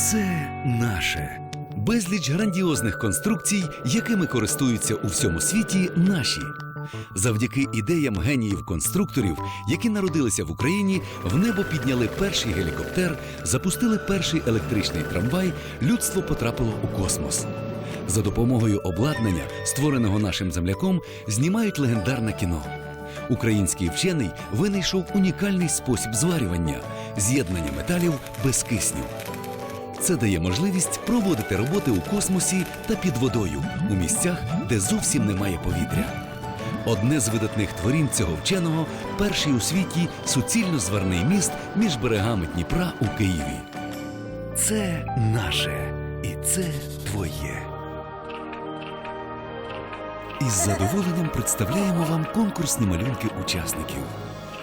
Це наше. Безліч грандіозних конструкцій, якими користуються у всьому світі наші. Завдяки ідеям геніїв-конструкторів, які народилися в Україні, в небо підняли перший гелікоптер, запустили перший електричний трамвай, людство потрапило у космос. За допомогою обладнання, створеного нашим земляком, знімають легендарне кіно. Український вчений винайшов унікальний спосіб зварювання з'єднання металів без кисню. Це дає можливість проводити роботи у космосі та під водою у місцях, де зовсім немає повітря. Одне з видатних творінь цього вченого перший у світі суцільно зварний міст між берегами Дніпра у Києві. Це наше і це твоє. Із задоволенням представляємо вам конкурсні малюнки учасників.